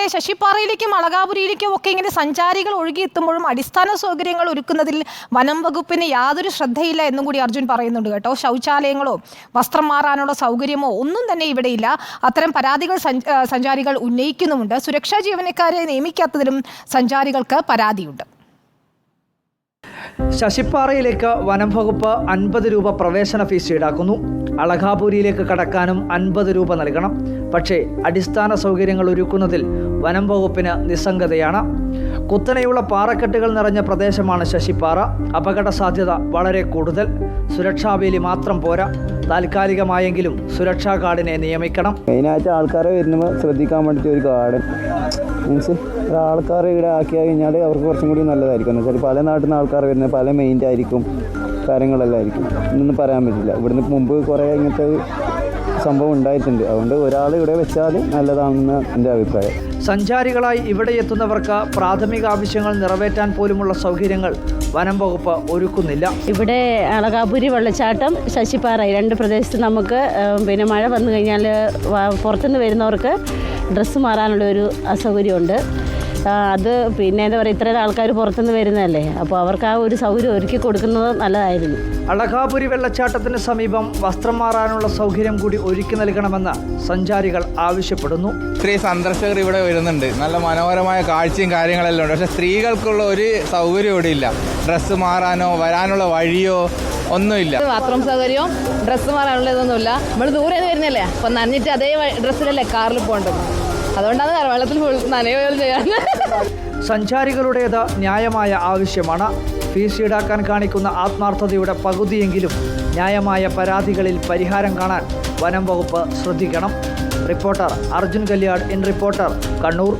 ഇവിടെ ശശിപ്പാറയിലേക്കും അളകാപുരിയിലേക്കും ഒക്കെ ഇങ്ങനെ സഞ്ചാരികൾ ഒഴുകിയെത്തുമ്പോഴും അടിസ്ഥാന സൗകര്യങ്ങൾ ഒരുക്കുന്നതിൽ വനം വകുപ്പിന് യാതൊരു ശ്രദ്ധയില്ല എന്നും കൂടി അർജുൻ പറയുന്നുണ്ട് കേട്ടോ. ശൗചാലയങ്ങളോ വസ്ത്രം മാറാനുള്ള സൗകര്യമോ ഒന്നും തന്നെ ഇവിടെയില്ല അത്തരം പരാതികൾ സഞ്ചാരികൾ ഉന്നയിക്കുന്നുമുണ്ട്. സുരക്ഷാ ജീവനക്കാരെ നിയമിക്കാത്തതിലും സഞ്ചാരികൾക്ക് പരാതിയുണ്ട്. ശശിപ്പാറയിലേക്ക് വനം വകുപ്പ് അൻപത് രൂപ പ്രവേശന ഫീസ് ഈടാക്കുന്നു. അളകാപുരിയിലേക്ക് കടക്കാനും അൻപത് രൂപ നൽകണം. പക്ഷേ അടിസ്ഥാന സൗകര്യങ്ങൾ ഒരുക്കുന്നതിൽ വനം വകുപ്പിന് നിസ്സംഗതയാണ്. കുത്തനെയുള്ള പാറക്കെട്ടുകൾ നിറഞ്ഞ പ്രദേശമാണ് ശശിപ്പാറ. അപകട സാധ്യത വളരെ കൂടുതൽ. സുരക്ഷാവേലി മാത്രം പോരാ. താൽക്കാലികമായെങ്കിലും സുരക്ഷാ ഗാർഡിനെ നിയമിക്കണം. മെയിനായിട്ട് ആൾക്കാരെ വരുമ്പോൾ ശ്രദ്ധിക്കാൻ വേണ്ടിയിട്ട് ഒരു ഗാർഡൻ മീൻസ് ഒരാൾക്കാർ ഇവിടെ ആക്കി കഴിഞ്ഞാൽ അവർക്ക് കുറച്ചും കൂടി നല്ലതായിരിക്കും. എന്ന് വെച്ചാൽ പല നാട്ടിൽ നിന്ന് ആൾക്കാർ വരുന്നത് പല മെയിന്റെ ആയിരിക്കും കാര്യങ്ങളെല്ലാം ആയിരിക്കും. ഇന്നൊന്നും പറയാൻ പറ്റില്ല. ഇവിടുന്ന് മുമ്പ് കുറേ ഇങ്ങനത്തെ സംഭവം ഉണ്ടായിട്ടുണ്ട്. അതുകൊണ്ട് ഒരാൾ ഇവിടെ വെച്ചാൽ നല്ലതാണെന്ന് എന്റെ അഭിപ്രായം. സഞ്ചാരികളായി ഇവിടെ എത്തുന്നവർക്ക് പ്രാഥമിക ആവശ്യങ്ങൾ നിറവേറ്റാൻ പോലുമുള്ള സൗകര്യങ്ങൾ വനം വകുപ്പ് ഒരുക്കുന്നില്ല. ഇവിടെ അളകാപുരി വെള്ളച്ചാട്ടം ശശിപ്പാറ രണ്ട് പ്രദേശത്ത് നമുക്ക് പിന്നെ മഴ വന്നു കഴിഞ്ഞാൽ പുറത്തുനിന്ന് വരുന്നവർക്ക് ഡ്രസ്സ് മാറാനുള്ള ഒരു അസൗകര്യമുണ്ട് അത് പിന്നെ എന്താ പറയുക ഇത്രയും ആൾക്കാർ പുറത്തുനിന്ന് വരുന്നതല്ലേ? അപ്പോൾ അവർക്ക് ആ ഒരു സൗകര്യം ഒരുക്കി കൊടുക്കുന്നത് നല്ലതായിരുന്നു. അളകാപുരി വെള്ളച്ചാട്ടത്തിന് സമീപം വസ്ത്രം മാറാനുള്ള സൗകര്യം കൂടി ഒരുക്കി നൽകണമെന്ന് സഞ്ചാരികൾ ആവശ്യപ്പെടുന്നു. സ്ത്രീ സന്ദർശകർ ഇവിടെ വരുന്നുണ്ട്. നല്ല മനോഹരമായ കാഴ്ചയും കാര്യങ്ങളെല്ലാം ഉണ്ട്. പക്ഷെ സ്ത്രീകൾക്കുള്ള ഒരു സൗകര്യം ഇവിടെ ഇല്ല. ഡ്രസ്സ് മാറാനോ വരാനുള്ള വഴിയോ ഒന്നുമില്ല. ബാത്റൂം സൗകര്യവും ഡ്രസ്സ് മാറാനുള്ള ഇതൊന്നുമില്ല നമ്മൾ ദൂരെ നിന്ന് വരുന്നല്ലേ അപ്പം നനഞ്ഞിട്ട് അതേ ഡ്രസ്സിലല്ലേ കാറിൽ പോകേണ്ടത്. അതുകൊണ്ടാണ് കരവെള്ളത്തിൽ ഫുൾ ചെയ്യാൻ. സഞ്ചാരികളുടേത് ന്യായമായ ആവശ്യമാണ്. ഫീസ് ഈടാക്കാൻ കാണിക്കുന്ന ആത്മാർത്ഥതയുടെ പകുതിയെങ്കിലും ന്യായമായ പരാതികളിൽ പരിഹാരം കാണാൻ വനം വകുപ്പ് ശ്രദ്ധിക്കണം. Reporter Arjun Kalyan in reporter Kannur.